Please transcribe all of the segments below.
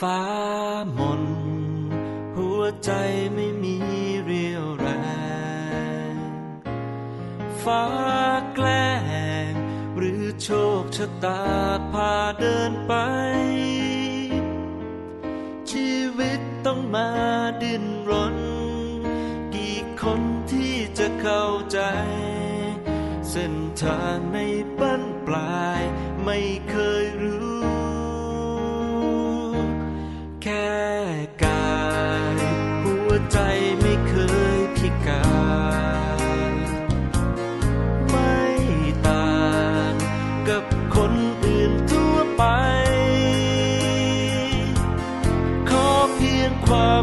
ฟ้ามน หัวใจไม่มีเรียวแรง ฟ้าแกล้ง หรือโชคชะตาพาเดินไป ชีวิตต้องมาดิ้นรน กี่คนที่จะเข้าใจ เส้นทางในบั้นปลายไม่เคย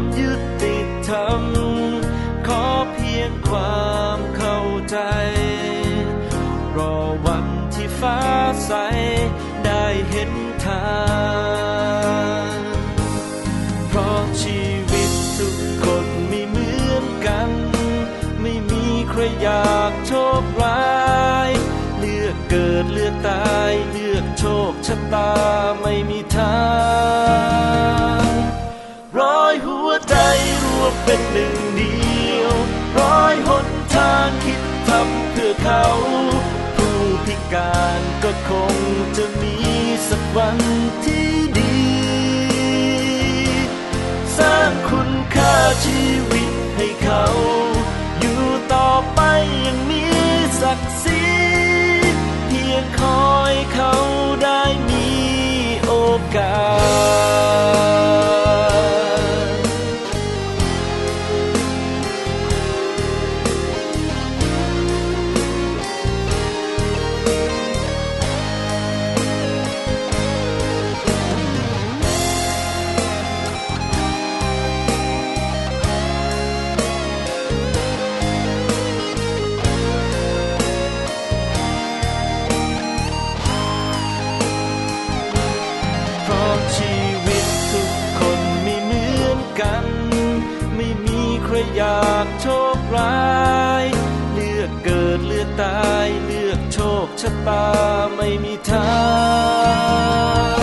ความยุติธรรม ขอเพียงความเข้าใจ รอวันที่ฟ้าใส ได้เห็นทางเพราะชีวิตทุกคนไม่เหมือนกัน ไม่มีใครอยากโชคร้าย เลือกเกิดเลือกตาย เลือกโชคชะตาไม่มีทาง เป็นหนึ่งเดียว ร้อยหนทางคิดทำเพื่อเขา ผู้พิการก็คงจะมีสักวันที่ดี สร้างคุณค่าชีวิต ม่มีทาง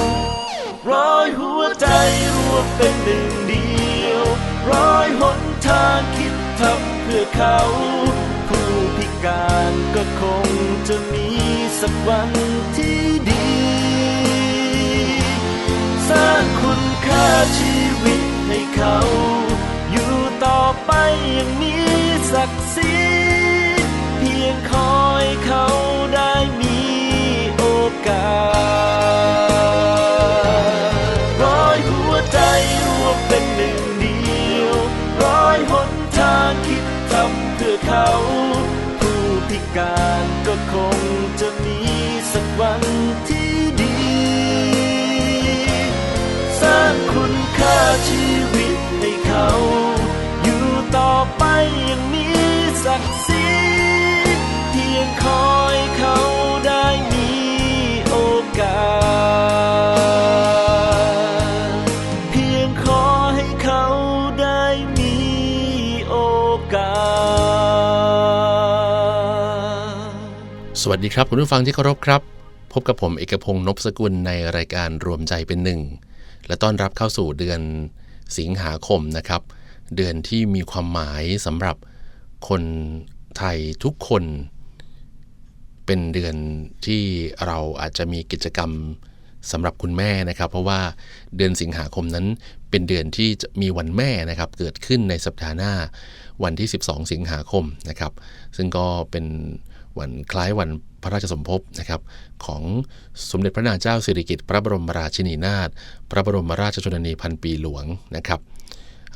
ร้อยหัวใจรวมเป็นหนึ่งเดียวร้อยหนทางคิดทำเพื่อเขาผู้พิการก็คงจะมีสักวันที่ดี สร้างคุณค่าชีวิตให้เขา อยู่ต่อไปอย่างมีศักดิ์ศรีเพียงคอยเขาได้ การ้อยหัวใจรวมเป็นหนึ่งเดียว ร้อยหนทางคิดทำเพื่อเขา ผู้พิการก็คงจะมีสักวันที่ดี สร้างคุณค่าชี วัสดีครับคุณผู้ฟังที่เคารพครับ พบกับผมเอกพงศ์นพสกุลในรายการรวมใจเป็นหนึ่ง และต้อนรับเข้าสู่เดือนสิงหาคมนะครับ เดือนที่มีความหมายสำหรับคนไทยทุกคน เป็นเดือนที่เราอาจจะมีกิจกรรมสำหรับคุณแม่นะครับ เพราะว่าเดือนสิงหาคมนั้นเป็นเดือนที่จะมีวันแม่นะครับ เกิดขึ้นในสัปดาห์หน้าวันที่ 12 สิงหาคมนะครับ ซึ่งก็เป็น วันคล้ายวันพระราชสมภพนะครับของสมเด็จพระนางเจ้าสิริกิติ์พระบรมราชินีนาถพระบรมราชชนนีพันปีหลวงนะครับ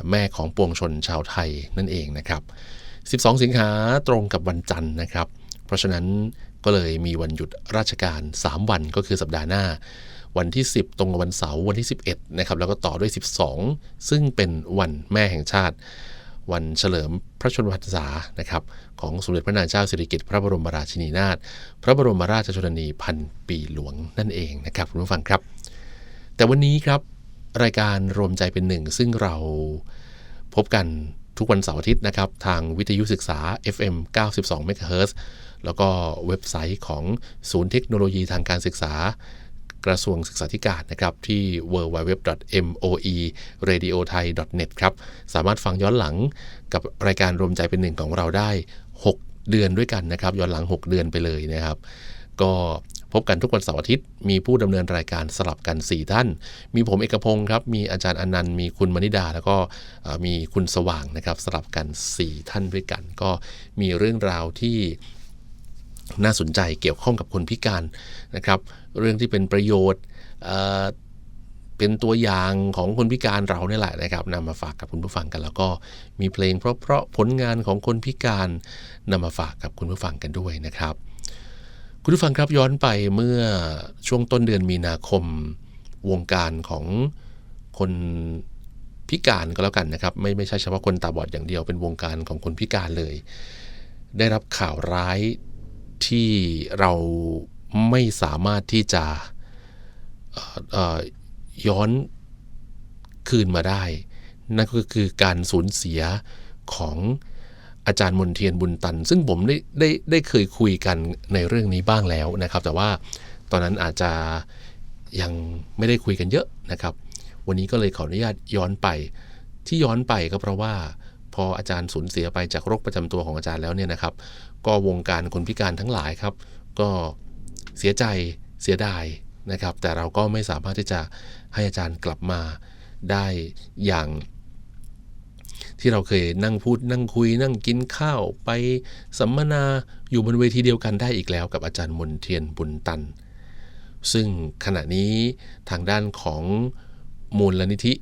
แม่ของปวงชนชาวไทยนั่นเองนะครับ 12 สิงหาตรงกับวันจันทร์นะครับ เพราะฉะนั้นก็เลยมีวันหยุดราชการ 3 วันก็คือสัปดาห์หน้า วันที่ 10 ตรงกับวันเสาร์วันที่ 11นะครับแล้วก็ต่อด้วย 12 ซึ่งเป็นวันแม่แห่งชาติ วันเฉลิมพระชนมพรรษานะครับ ของสมเด็จพระนางเจ้าสิริกิติ์พระบรมราชินีนาถพระบรมราชชนนีพันปีหลวงนั่นเองนะครับคุณผู้ฟังครับ แต่วันนี้ครับรายการรวมใจเป็นหนึ่ง ซึ่งเราพบกันทุกวันเสาร์อาทิตย์นะครับ ทางวิทยุศึกษา FM 92 MHz แล้วก็เว็บไซต์ของศูนย์เทคโนโลยีทางการศึกษากระทรวงศึกษาธิการนะครับ ที่ www.moeradiothai.net ครับ สามารถฟังย้อนหลังกับรายการรวมใจเป็นหนึ่งของเราได้ 6 เดือนด้วยกันนะครับย้อนหลัง 6 เดือนไปเลยนะครับ ก็พบกันทุกวันเสาร์อาทิตย์ มีผู้ดำเนินรายการสลับกัน 4 ท่าน มีผมเอกพงศ์ครับ มีอาจารย์อนันต์ มีคุณมณิดา แล้วก็มีคุณสว่างนะครับ สลับกัน 4 ท่านด้วยกัน ก็มีเรื่องราวที่น่าสนใจเกี่ยวข้องกับคนพิการนะครับ เรื่องที่เป็นประโยชน์ เป็นตัวอย่างของคนพิการเราเนี่ยแหละนะครับนำมาฝากกับคุณผู้ฟังกัน แล้วก็มีเพลงเพราะๆผลงานของคนพิการนำมาฝากกับคุณผู้ฟังกันด้วยนะครับ คุณผู้ฟังครับย้อนไปเมื่อช่วงต้นเดือนมีนาคมวงการของคนพิการก็แล้วกันนะครับ ไม่ไม่ใช่เฉพาะคนตาบอดอย่างเดียวเป็นวงการของคนพิการเลย ได้รับข่าวร้ายที่เราไม่สามารถที่จะ ย้อนคืนมาได้ นั่นก็คือการสูญเสียของอาจารย์มนเทียนบุญตัน ซึ่งผมได้ได้ได้เคยคุยกันในเรื่องนี้บ้างแล้วนะครับ แต่ว่าตอนนั้นอาจจะยังไม่ได้คุยกันเยอะนะครับ วันนี้ก็เลยขออนุญาตย้อนไป ที่ย้อนไปก็เพราะว่า พออาจารย์สูญเสียไปจากโรคประจำตัวของอาจารย์แล้วเนี่ยนะครับ ก็วงการคนพิการทั้งหลายครับ ก็เสียใจเสียดายนะครับ แต่เราก็ไม่สามารถที่จะ ให้อาจารย์กลับมาได้อย่างที่เราเคยนั่งพูดนั่งคุยนั่งกินข้าวไปสัมมนาอยู่บนเวทีเดียวกันได้อีกแล้วกับอาจารย์มนเทียนบุญตัน ซึ่งขณะนี้ทางด้านของมูลลนิธิ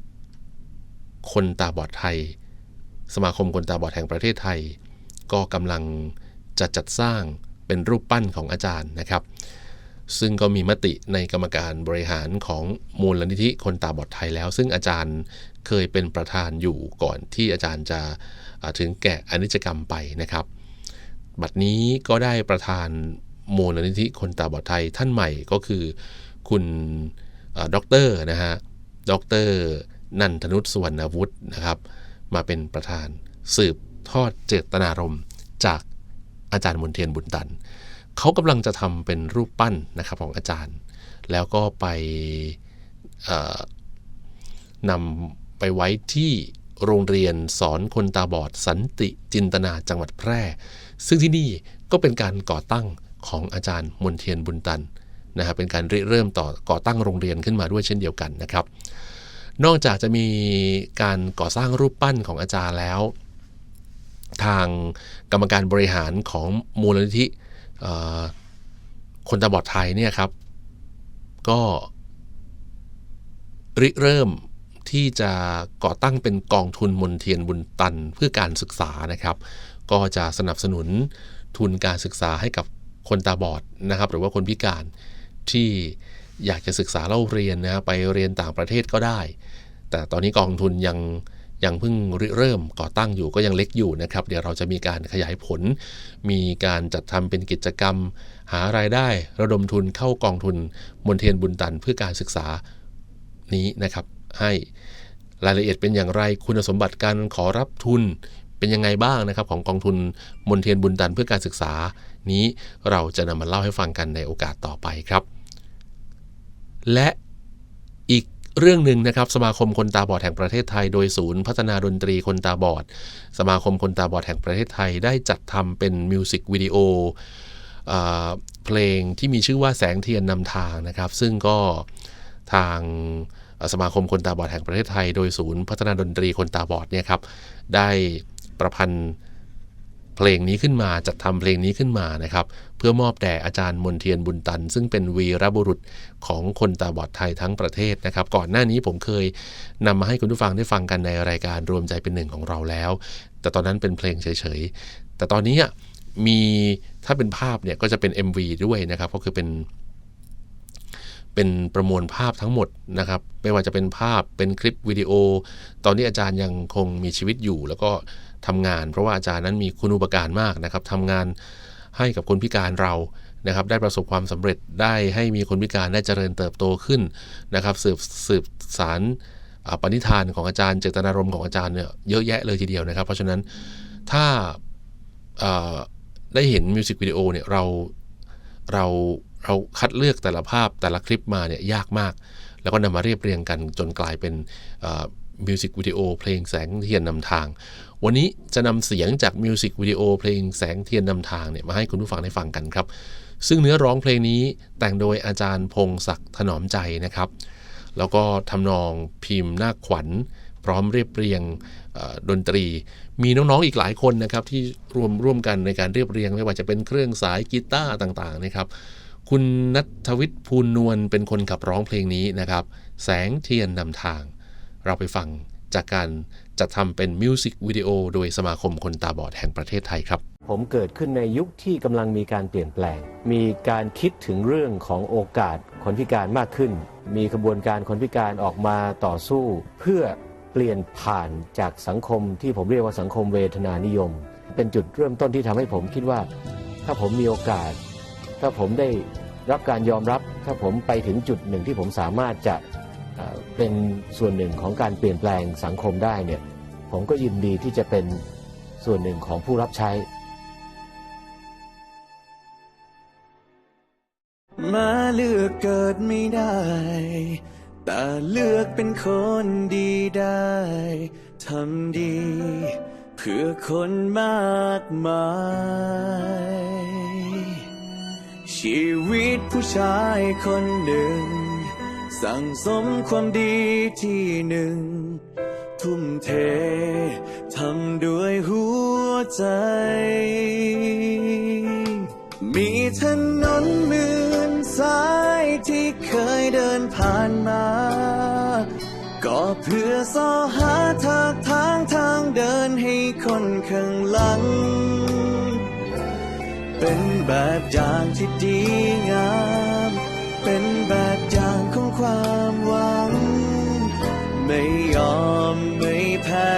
คนตาบอดไทย สมาคมคนตาบอดแห่งประเทศไทย ก็กำลังจะจัดสร้างเป็นรูปปั้นของอาจารย์นะครับ ซึ่งก็มีมติในกรรมการบริหารของมูลนิธิคนตาบอดไทยแล้ว ซึ่งอาจารย์เคยเป็นประธานอยู่ก่อนที่อาจารย์จะถึงแก่อนิจกรรมไปนะครับ บัดนี้ก็ได้ประธานมูลนิธิคนตาบอดไทยท่านใหม่ก็คือ คุณด็อกเตอร์นะฮะด็อกเตอร์นันทนุษสุวรรณวุฒินะครับ มาเป็นประธานสืบทอดเจตนารมณ์จากอาจารย์มนเทียนบุญตัน เขากำลังจะทำเป็นรูปปั้นนะครับของอาจารย์ แล้วก็ไปนำไปไว้ที่โรงเรียนสอนคนตาบอดสันติจินตนาจังหวัดแพร่ ซึ่งที่นี่ก็เป็นการก่อตั้งของอาจารย์มนเทียนบุญตันนะครับเป็นการเริ่มต่อก่อตั้งโรงเรียนขึ้นมาด้วยเช่นเดียวกันนะครับ นอกจากจะมีการก่อสร้างรูปปั้นของอาจารย์แล้ว ทางกรรมการบริหารของมูลนิธิ คนตาบอดไทยเนี่ยครับ ก็ริเริ่มที่จะก่อตั้งเป็นกองทุนมนเทียนบุญตันเพื่อการศึกษานะครับ ก็จะสนับสนุนทุนการศึกษาให้กับคนตาบอดนะครับ หรือว่าคนพิการที่อยากจะศึกษาเล่าเรียนนะไปเรียนต่างประเทศก็ได้ แต่ตอนนี้กองทุนยัง ยังเพิ่งเริ่มก่อตั้งอยู่ก็ยังเล็กอยู่นะครับ เดี๋ยวเราจะมีการขยายผล มีการจัดทำเป็นกิจกรรม หารายได้ระดมทุนเข้ากองทุนมนเทียนบุญตันเพื่อการศึกษานี้นะครับ ให้รายละเอียดเป็นอย่างไรคุณสมบัติการขอรับทุนเป็นยังไงบ้างนะครับ ของกองทุนมนเทียนบุญตันเพื่อการศึกษา นี้เราจะนำมาเล่าให้ฟังกันในโอกาสต่อไปครับ และ เรื่องหนึ่งนะครับสมาคมคนตาบอดแห่งประเทศไทย โดยศูนย์พัฒนาดนตรีคนตาบอด สมาคมคนตาบอดแห่งประเทศไทยได้จัดทำเป็นมิวสิกวิดีโอเพลงที่มีชื่อว่าแสงเทียนนำทางนะครับ ซึ่งก็ทางสมาคมคนตาบอดแห่งประเทศไทย โดยศูนย์พัฒนาดนตรีคนตาบอดเนี่ยครับได้ประพันธ์เพลงนี้ขึ้นมาจัดทำเพลงนี้ขึ้นมานะครับ เพื่อมอบแด่อาจารย์มนเทียนบุญตัน ซึ่งเป็นวีรบุรุษของคนตาบอดไทยทั้งประเทศนะครับ ก่อนหน้านี้ผมเคยนำมาให้คุณผู้ฟังได้ฟังกันในรายการรวมใจเป็นหนึ่งของเราแล้ว แต่ตอนนั้นเป็นเพลงเฉยๆ แต่ตอนนี้มีถ้าเป็นภาพเนี่ยก็จะเป็น MV ด้วยนะครับก็คือเป็นเป็นประมวลภาพทั้งหมดนะครับ ไม่ว่าจะเป็นภาพเป็นคลิปวิดีโอ ตอนนี้อาจารย์ยังคงมีชีวิตอยู่ แล้วก็ทำงาน เพราะว่าอาจารย์นั้นมีคุณอุปการมากนะครับทำงาน ให้กับคนพิการเรานะครับได้ประสบความสำเร็จได้ให้มีคนพิการได้เจริญเติบโตขึ้นนะครับสืบสืบสารปณิธานของอาจารย์เจตนารมณ์ของอาจารย์เนี่ยเยอะแยะเลยทีเดียวนะครับ เพราะฉะนั้นถ้าได้เห็นมิวสิกวิดีโอเนี่ยเราเราเราคัดเลือกแต่ละภาพแต่ละคลิปมาเนี่ยยากมาก แล้วก็นำมาเรียบเรียงกันจนกลายเป็นมิวสิกวิดีโอเพลงแสงเทียนนำทาง วันนี้จะนำเสียงจากมิวสิกวิดีโอเพลงแสงเทียนนำทางเนี่ยมาให้คุณผู้ฟังได้ฟังกันครับ ซึ่งเนื้อร้องเพลงนี้แต่งโดยอาจารย์พงศักดิ์ถนอมใจนะครับ แล้วก็ทำนองพิมพ์นาคขวัญ พร้อมเรียบเรียงดนตรี มีน้องๆอีกหลายคนนะครับที่รวมร่วมกันในการเรียบเรียงไม่ว่าจะเป็นเครื่องสายกีตาร์ต่างๆนะครับคุณนัทวิทย์ภูลนวลเป็นคนขับร้องเพลงนี้นะครับ แสงเทียนนำทาง เราไปฟัง จากการจัดทำเป็นมิวสิกวิดีโอโดยสมาคมคนตาบอดแห่งประเทศไทยครับ ผมเกิดขึ้นในยุคที่กำลังมีการเปลี่ยนแปลง มีการคิดถึงเรื่องของโอกาสคนพิการมากขึ้น มีกระบวนการคนพิการออกมาต่อสู้ เพื่อเปลี่ยนผ่านจากสังคมที่ผมเรียกว่าสังคมเวทนานิยม เป็นจุดเริ่มต้นที่ทำให้ผมคิดว่า ถ้าผมมีโอกาส ถ้าผมได้รับการยอมรับ ถ้าผมไปถึงจุดหนึ่งที่ผมสามารถจะ เป็นส่วนหนึ่งของการเปลี่ยนแปลงสังคมได้เนี่ยผมก็ยินดีที่จะเป็นส่วนหนึ่งของผู้รับใช้ มาเลือกเกิดไม่ได้ แต่เลือกเป็นคนดีได้ทำดี เพื่อคนมากมาย ชีวิตผู้ชายคนหนึ่ง สั่งสมความดีที่หนึ่ง ทุ่มเททำด้วยหัวใจ มีถนนหมื่นสายที่เคยเดินผ่านมา ก็เพื่อสอหาทางทางทางเดินให้คนข้างหลัง เป็นแบบอย่างที่ดีงาม ไม่ยอมไม่แพ้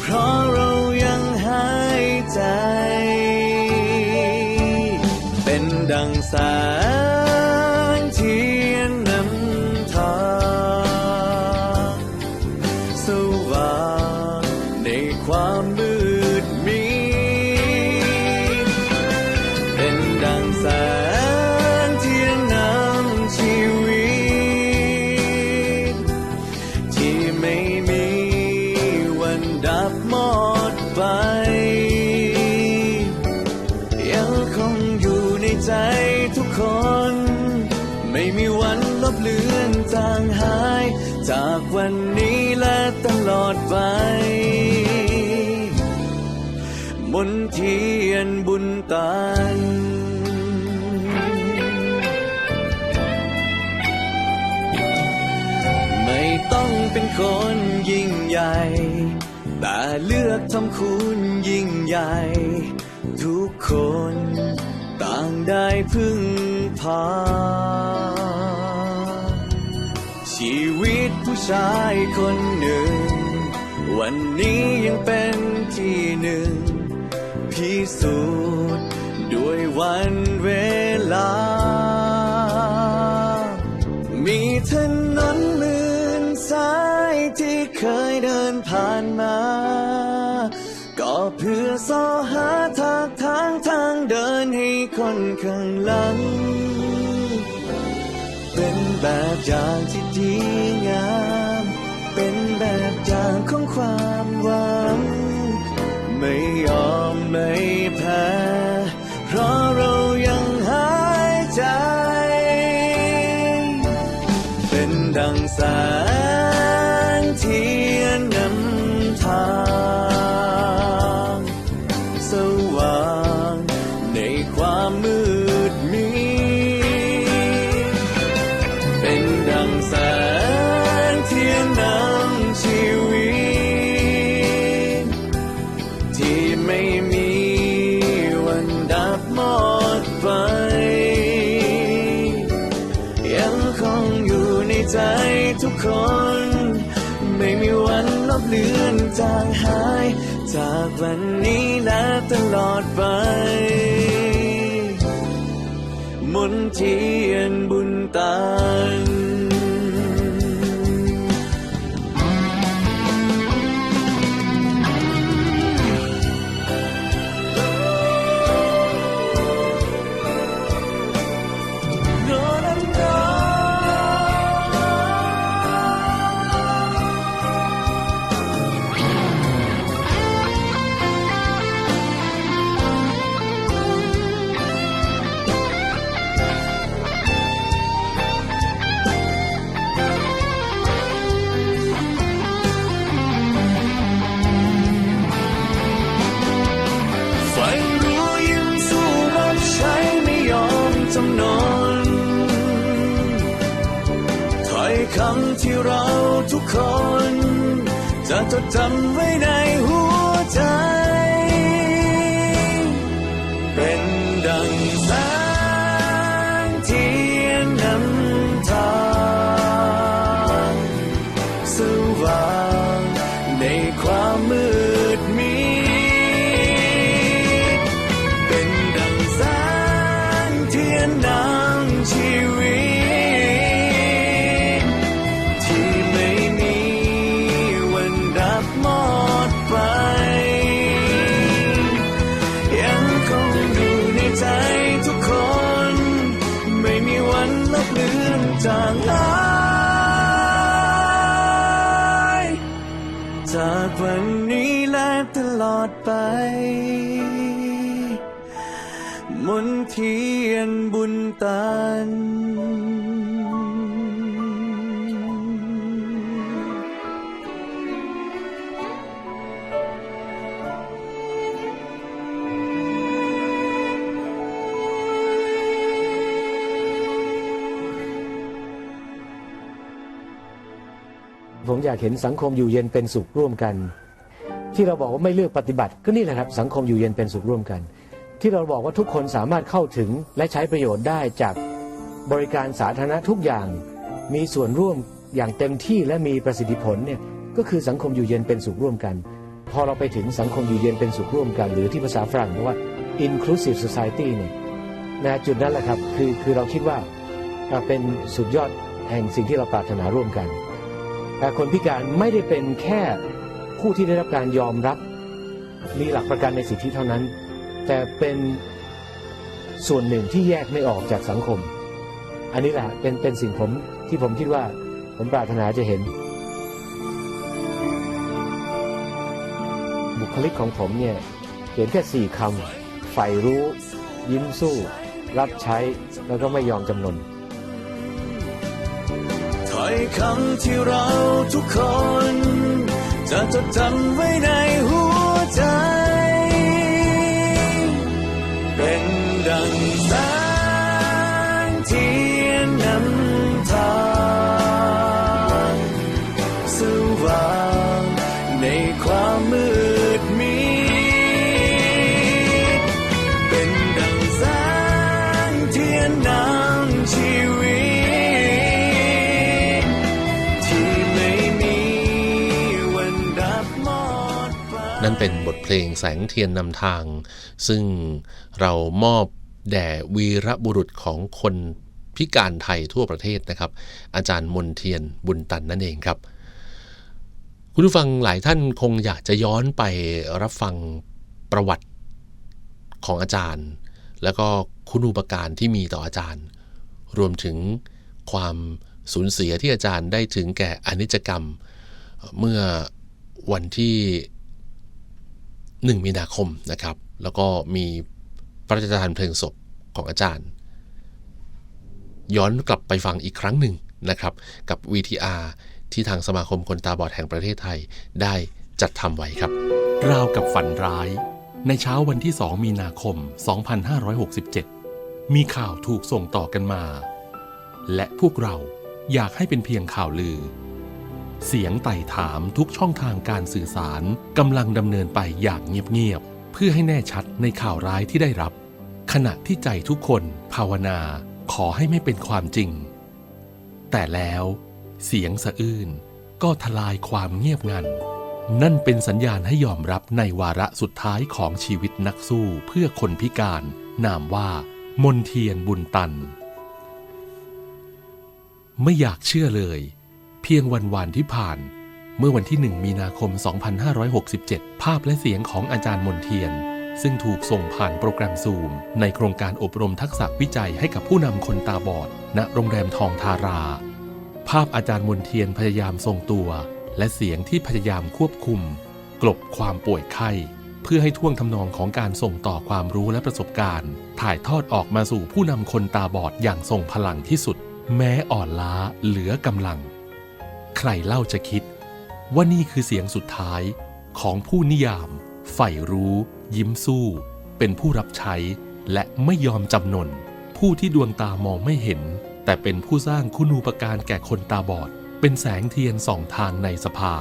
เพราะเรายังหายใจ เป็นดังแสง ยิ่งใหญ่ ทุกคนต่างได้พึ่งพา ชีวิตผู้ชายคนหนึ่ง วันนี้ยังเป็นที่หนึ่ง พิสูจน์ด้วยวันเวลา มีถนนหมื่นสายที่เคยเดินผ่านมา สอหาทางทางทางเดินให้คนข้างหลัง เป็นแบบอย่างที่ดีงาม เป็นแบบอย่างของความหวัง ไม่ยอมไม่แพ้เพราะเรายังหายใจ เป็นดังแสง ลอดไปมนต์เที ส ผมอยากเห็นสังคมอยู่เย็นเป็นสุขร่วมกัน ที่เราบอกว่าไม่เลือกปฏิบัติ ก็นี่แหละครับสังคมอยู่เย็นเป็นสุขร่วมกัน ที่เราบอกว่าทุกคนสามารถเข้าถึงและใช้ประโยชน์ได้จากบริการสาธารณะทุกอย่าง มีส่วนร่วมอย่างเต็มที่และมีประสิทธิผลเนี่ยก็คือสังคมอยู่เย็นเป็นสุขร่วมกัน พอเราไปถึงสังคมอยู่เย็นเป็นสุขร่วมกัน หรือที่ภาษาฝรั่งเรียกว่า inclusive society เนี่ยนะจุดนั้นแหละครับคือคือเราคิดว่าเป็นสุดยอดแห่งสิ่งที่เราปรารถนาร่วมกัน แต่คนพิการไม่ได้เป็นแค่ผู้ที่ได้รับการยอมรับ มีหลักประกันในสิทธิเท่านั้น แต่เป็นส่วนหนึ่งที่แยกไม่ออกจากสังคม อันนี้แหละเป็นเป็นสิ่งผมที่ผมคิดว่าผมปรารถนาจะเห็น บุคลิกของผมเนี่ยเขียนแค่สี่คำใฝ่รู้ ยิ้มสู้ รับใช้แล้วก็ไม่ยอมจำนน คำที่เราทุกคน จะจดจำไว้ในหัวใจ เป็นดังแสง เป็นบทเพลงแสงเทียนนำทาง ซึ่งเรามอบแด่วีรบุรุษของคนพิการไทยทั่วประเทศนะครับ อาจารย์มนเทียนบุญตันนั่นเองครับ คุณผู้ฟังหลายท่านคงอยากจะย้อนไปรับฟังประวัติของอาจารย์ แล้วก็คุณูปการที่มีต่ออาจารย์ รวมถึงความสูญเสียที่อาจารย์ได้ถึงแก่อนิจกรรม เมื่อวันที่ 1 มีนาคมนะครับ แล้วก็มีพระราชทานเพลิงศพของอาจารย์ ย้อนกลับไปฟังอีกครั้งหนึ่งนะครับ กับ VTR ที่ทางสมาคมคนตาบอดแห่งประเทศไทยได้จัดทำไว้ครับ ราวกับฝันร้าย ในเช้าวันที่ 2 มีนาคม 2567 มีข่าวถูกส่งต่อกันมา และพวกเราอยากให้เป็นเพียงข่าวลือ เสียงไต่ถามทุกช่องทางการสื่อสารกำลังดำเนินไปอย่างเงียบๆ เพื่อให้แน่ชัดในข่าวร้ายที่ได้รับ ขณะที่ใจทุกคนภาวนาขอให้ไม่เป็นความจริง แต่แล้ว เสียงสะอื้นก็ทลายความเงียบงัน นั่นเป็นสัญญาณให้ยอมรับในวาระสุดท้ายของชีวิตนักสู้เพื่อคนพิการ นามว่ามนเทียนบุญตัน ไม่อยากเชื่อเลย เพียงวันวานที่ผ่าน เมื่อวันที่ 1 มีนาคม 2567 ภาพและเสียงของอาจารย์มนเทียน ซึ่งถูกส่งผ่านโปรแกรมซูม ในโครงการอบรมทักษะวิจัยให้กับผู้นำคนตาบอด ณ โรงแรมทองทารา ภาพอาจารย์มนเทียนพยายามทรงตัว และเสียงที่พยายามควบคุม กลบความป่วยไข้เพื่อให้ท่วงทำนองของการส่งต่อความรู้และประสบการณ์ ถ่ายทอดออกมาสู่ผู้นำคนตาบอดอย่างทรงพลังที่สุด แม้อ่อนล้าเหลือกำลัง ใครเล่าจะคิด ว่านี่คือเสียงสุดท้ายของผู้นิยามใฝ่รู้ ยิ้มสู้ เป็นผู้รับใช้ และไม่ยอมจำนน ผู้ที่ดวงตามองไม่เห็น แต่เป็นผู้สร้างคุณูปการแก่คนตาบอด เป็นแสงเทียนส่องทางในสภา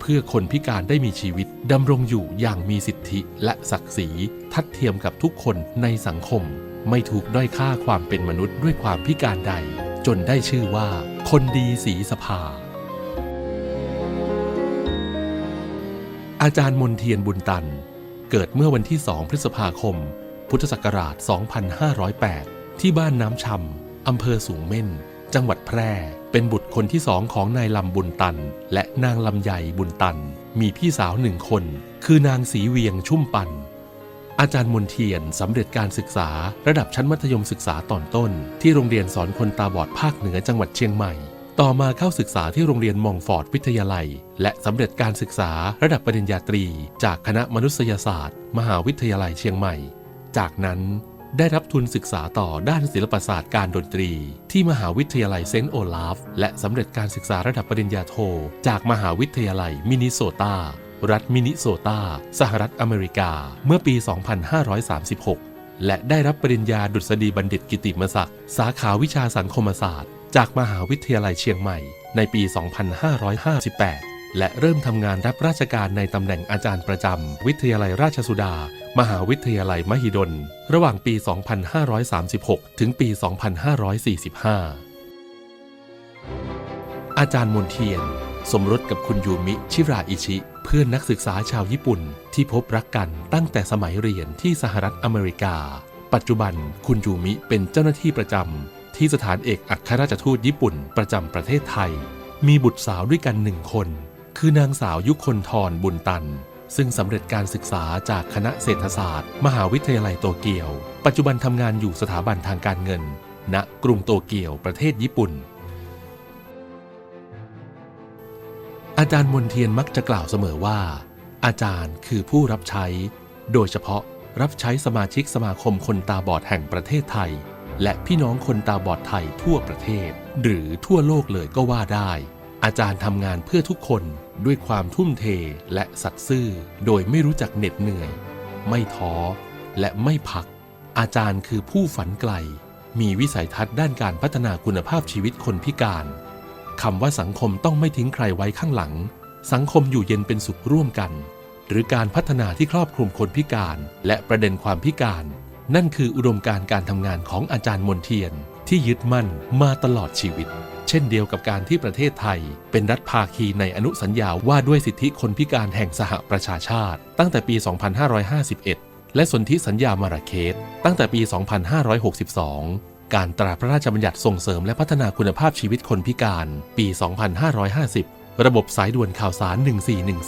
เพื่อคนพิการได้มีชีวิตดำรงอยู่อย่างมีสิทธิและศักดิ์ศรี ทัดเทียมกับทุกคนในสังคม ไม่ถูกด้อยค่าความเป็นมนุษย์ด้วยความพิการใด จนได้ชื่อว่า คนดีสีสภา อาจารย์มนเทียนบุญตัน เกิดเมื่อวันที่ 2 พฤษภาคม พุทธศักราช 2508 ที่บ้านน้ำชำอำเภอสูงเม่น จังหวัดแพร่ เป็นบุตรคนที่สองของนายลำบุญตัน และนางลำใหญ่บุญตัน มีพี่สาวหนึ่งคน คือนางสีเวียงชุ่มปัน อาจารย์มนเทียนสำเร็จการศึกษาระดับชั้นมัธยมศึกษาตอนต้น ที่โรงเรียนสอนคนตาบอดภาคเหนือจังหวัดเชียงใหม่ ต่อมาเข้าศึกษาที่โรงเรียนมองฟอร์ดวิทยาลัย และสำเร็จการศึกษาระดับปริญญาตรี จากคณะมนุษยศาสตร์ มหาวิทยาลัยเชียงใหม่ จากนั้นได้รับทุนศึกษาต่อด้านศิลปศาสตร์การดนตรี ที่มหาวิทยาลัยเซนต์โอลาฟ และสำเร็จการศึกษาระดับปริญญาโท จากมหาวิทยาลัยมินิโซตา รัฐมินนิโซตา สหรัฐอเมริกา เมื่อปี 2536 และได้รับปริญญาดุษฎีบัณฑิตกิติมศักดิ์ สาขาวิชาสังคมศาสตร์ จากมหาวิทยาลัยเชียงใหม่ในปี 2558 และเริ่มทำงานรับราชการในตำแหน่งอาจารย์ประจำวิทยาลัยราชสุดา มหาวิทยาลัยมหิดล ระหว่างปี 2536 ถึงปี 2545 อาจารย์มนเทียน สมรสกับคุณยูมิชิราอิชิ เพื่อนนักศึกษาชาวญี่ปุ่น ที่พบรักกันตั้งแต่สมัยเรียนที่สหรัฐอเมริกา ปัจจุบันคุณยูมิเป็นเจ้าหน้าที่ประจำ ที่สถานเอกอัครราชทูตญี่ปุ่นประจำประเทศไทย มีบุตรสาวด้วยกันหนึ่งคน คือนางสาวยุคนทรบุญตัน ซึ่งสำเร็จการศึกษาจากคณะเศรษฐศาสตร์ มหาวิทยาลัยโตเกียว ปัจจุบันทำงานอยู่สถาบันทางการเงิน ณกรุงโตเกียวประเทศญี่ปุ่น อาจารย์มนเทียนมักจะกล่าวเสมอว่า อาจารย์คือผู้รับใช้ โดยเฉพาะรับใช้สมาชิกสมาคมคนตาบอดแห่งประเทศไทย และพี่น้องคนตาบอดไทยทั่วประเทศ หรือทั่วโลกเลยก็ว่าได้ อาจารย์ทำงานเพื่อทุกคนด้วยความทุ่มเทและสัตย์ซื่อ โดยไม่รู้จักเหน็ดเหนื่อย ไม่ท้อ และไม่พัก อาจารย์คือผู้ฝันไกล มีวิสัยทัศน์ด้านการพัฒนาคุณภาพชีวิตคนพิการคำว่าสังคมต้องไม่ทิ้งใครไว้ข้างหลัง สังคมอยู่เย็นเป็นสุขร่วมกัน หรือการพัฒนาที่ครอบคลุมคนพิการ และประเด็นความพิการ นั่นคืออุดมการณ์การทำงานของอาจารย์มนเทียน ที่ยึดมั่นมาตลอดชีวิต เช่นเดียวกับการที่ประเทศไทย เป็นรัฐภาคีในอนุสัญญาว่าด้วยสิทธิคนพิการแห่งสหประชาชาติ ตั้งแต่ปี 2551 และสนธิสัญญามาราเคสตั้งแต่ปี 2562 การตราพระราชบัญญัติส่งเสริมและพัฒนาคุณภาพชีวิตคนพิการ ปี 2550 ระบบสายด่วนข่าวสาร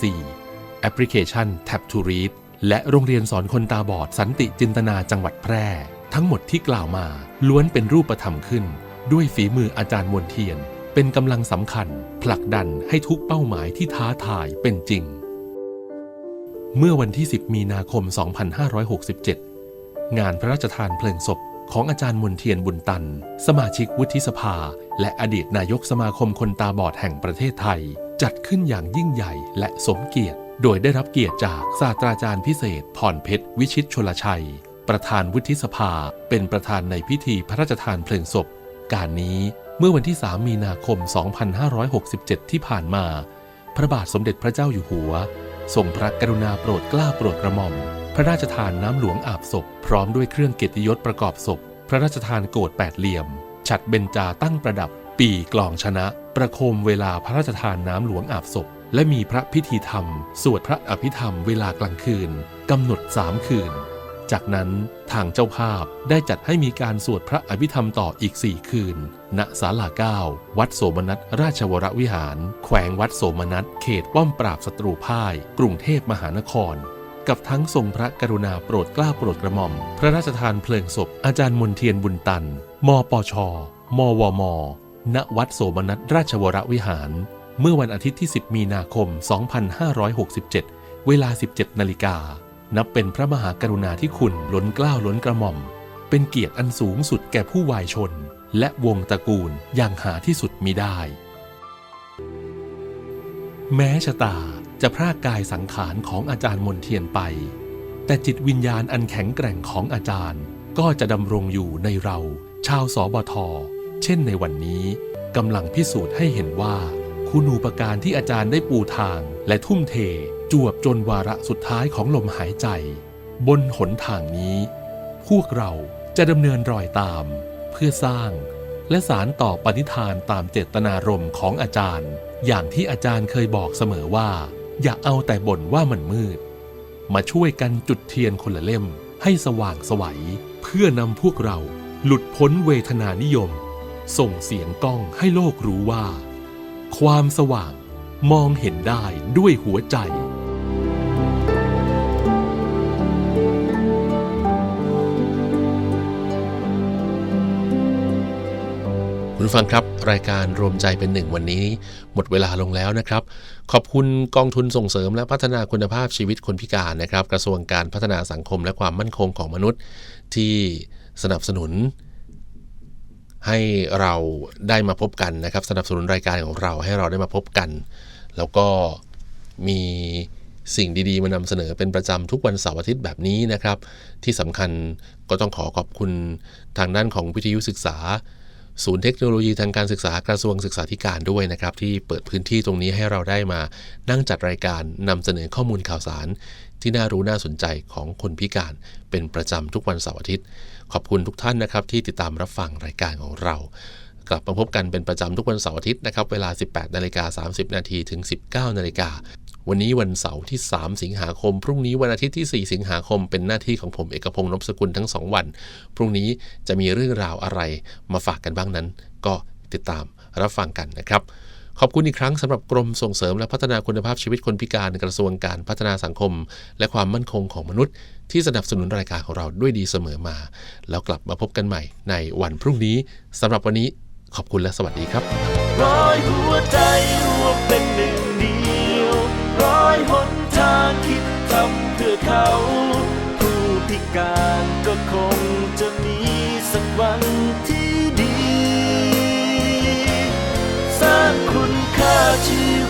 1414 แอปพลิเคชัน Tap to Read และโรงเรียนสอนคนตาบอดสันติจินตนาจังหวัดแพร่ ทั้งหมดที่กล่าวมาล้วนเป็นรูปธรรมขึ้น ด้วยฝีมืออาจารย์มนเทียน เป็นกำลังสำคัญ ผลักดันให้ทุกเป้าหมายที่ท้าทายเป็นจริง เมื่อวันที่ 10 มีนาคม 2567 งานพระราชทานเพลิงศพของอาจารย์มนเทียนบุญตัน สมาชิกวุฒิสภา และอดีตนายกสมาคมคนตาบอดแห่งประเทศไทย จัดขึ้นอย่างยิ่งใหญ่และสมเกียรติ โดยได้รับเกียรติจากศาสตราจารย์พิเศษพรเพชร วิชิตชลชัย ประธานวุฒิสภา เป็นประธานในพิธีพระราชทานเพลิงศพ การนี้เมื่อวันที่ 3 มีนาคม 2567 ที่ผ่านมา พระบาทสมเด็จพระเจ้าอยู่หัว ทรงพระกรุณาโปรดเกล้าโปรดกระหม่อม พระราชทานน้ำหลวงอาบศพ พร้อมด้วยเครื่องเกียรติยศประกอบศพ พระราชทานโกรธแปดเหลี่ยม ฉัดเบญจาตั้งประดับ ปีกลองชนะ ประโคมเวลาพระราชทานน้ำหลวงอาบศพ และมีพระพิธีธรรม สวดพระอภิธรรมเวลากลางคืนกำหนดสามคืน จากนั้นทางเจ้าภาพได้จัดให้มีการสวดพระอภิธรรมต่ออีกสี่คืน ณศาลาเก้าวัดโสมนัสราชวรวิหาร แขวงวัดโสมนัสเขตป้อมปราบศัตรูพ่าย กรุงเทพมหานคร กับทั้งทรงพระกรุณาโปรดเกล้าโปรดกระหม่อม พระราชทานเพลิงศพอาจารย์มนเทียนบุญตัน มปช มวมณวัดโสมนัสราชวรวิหาร เมื่อวันอาทิตย์ที่ 10 มีนาคม 2567 เวลา 17 นาฬิกา นับเป็นพระมหากรุณาธิคุณล้นเกล้าล้นกระหม่อม เป็นเกียรติอันสูงสุดแก่ผู้วายชน และวงตระกูลอย่างหาที่สุดมิได้ แม้ชะตาจะพรากกายสังขารของอาจารย์มนเทียนไป แต่จิตวิญญาณอันแข็งแกร่งของอาจารย์ ก็จะดำรงอยู่ในเรา ชาวสบท เช่นในวันนี้กำลังพิสูจน์ให้เห็นว่า คุณูปการที่อาจารย์ได้ปูทางและทุ่มเท จวบจนวาระสุดท้ายของลมหายใจ บนหนทางนี้ พวกเราจะดำเนินรอยตาม เพื่อสร้าง และสารต่อปณิธานตามเจตนารมณ์ของอาจารย์ อย่างที่อาจารย์เคยบอกเสมอว่า อย่าเอาแต่บ่นว่ามันมืด มาช่วยกันจุดเทียนคนละเล่มให้สว่างสวัย เพื่อนำพวกเราหลุดพ้นเวทนานิยม ส่งเสียงก้องให้โลกรู้ว่า ความสว่างมองเห็นได้ด้วยหัวใจ คุณฟังครับ รายการรวมใจเป็นหนึ่งวันนี้ หมดเวลาลงแล้วนะครับ ขอบคุณกองทุนส่งเสริมและพัฒนาคุณภาพชีวิตคนพิการนะครับ กระทรวงการพัฒนาสังคมและความมั่นคงของมนุษย์ที่สนับสนุน ให้เราได้มาพบกันนะครับ สนับสนุนรายการของเราให้เราได้มาพบกัน แล้วก็มีสิ่งดีๆ มานำเสนอเป็นประจำทุกวันเสาร์อาทิตย์แบบนี้นะครับ ที่สำคัญก็ต้องขอขอบคุณทางด้านของวิทยุศึกษา ศูนย์เทคโนโลยีทางการศึกษากระทรวงศึกษาธิการด้วยนะครับ ที่เปิดพื้นที่ตรงนี้ให้เราได้มานั่งจัดรายการนำเสนอข้อมูลข่าวสาร ที่น่ารู้น่าสนใจของคนพิการเป็นประจำทุกวันเสาร์อาทิตย์ ขอบคุณทุกท่านนะครับที่ติดตามรับฟังรายการของเรา กลับมาพบกันเป็นประจำทุกวันเสาร์อาทิตย์นะครับเวลา 18นาฬิกา30 นาทีถึง 19นาฬิกาวันนี้วันเสาร์ที่ 3 สิงหาคม พรุ่งนี้วันอาทิตย์ที่ 4 สิงหาคม เป็นหน้าที่ของผมเอกพงศ์นพสกุลทั้ง 2 วัน พรุ่งนี้จะมีเรื่องราวอะไรมาฝากกันบ้างนั้น ก็ติดตามรับฟังกันนะครับ ขอบคุณอีกครั้งสำหรับกรมส่งเสริมและพัฒนาคุณภาพชีวิตคนพิการกระทรวงการพัฒนาสังคม และความมั่นคงของมนุษย์ ที่สนับสนุนรายการของเราด้วยดีเสมอมา แล้วกลับมาพบกันใหม่ในวันพรุ่งนี้สำหรับวันนี้ขอบคุณและสวัสดีครับร้อยหัวใจรวมเป็นหนึ่งเดียวร้อยหนทางคิดทำเพื่อเขา ผู้พิการก็ ร้า